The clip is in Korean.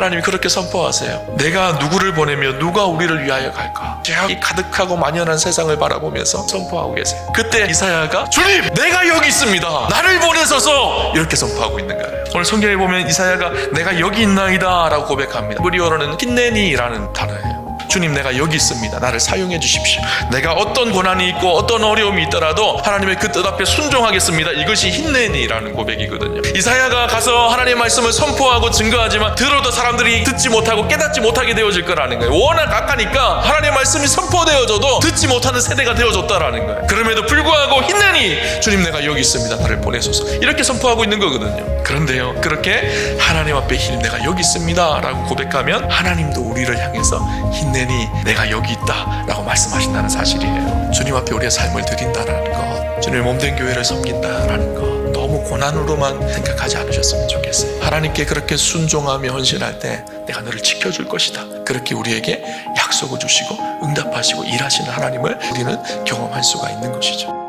하나님이 그렇게 선포하세요. 내가 누구를 보내며 누가 우리를 위하여 갈까? 이 가득하고 만연한 세상을 바라보면서 선포하고 계세요. 그때 이사야가 주님, 내가 여기 있습니다. 나를 보내소서 이렇게 선포하고 있는 거예요. 오늘 성경에 보면 이사야가 내가 여기 있나이다라고 고백합니다. 브리어로는 힌네니라는 단어예요. 주님 내가 여기 있습니다. 나를 사용해 주십시오. 내가 어떤 고난이 있고 어떤 어려움이 있더라도 하나님의 그 뜻 앞에 순종하겠습니다. 이것이 힌네니라는 고백이거든요. 이사야가 가서 하나님의 말씀을 선포하고 증거하지만 들어도 사람들이 듣지 못하고 깨닫지 못하게 되어질 거라는 거예요. 워낙 악하니까 하나님의 말씀이 선포되어져도 듣지 못하는 세대가 되어졌다라는 거예요. 그럼에도 불구하고 힌네니 주님 내가 여기 있습니다. 나를 보내소서 이렇게 선포하고 있는 거거든요. 그런데요 그렇게 하나님 앞에 힘 내가 여기 있습니다 라고 고백하면 하나님도 우리를 향해서 힘내니 내가 여기 있다 라고 말씀하신다는 사실이에요. 주님 앞에 우리의 삶을 드린다라는 것, 주님의 몸된 교회를 섬긴다라는 것. 너무 고난으로만 생각하지 않으셨으면 좋겠어요. 하나님께 그렇게 순종하며 헌신할 때 내가 너를 지켜줄 것이다. 그렇게 우리에게 약속을 주시고 응답하시고 일하시는 하나님을 우리는 경험할 수가 있는 것이죠.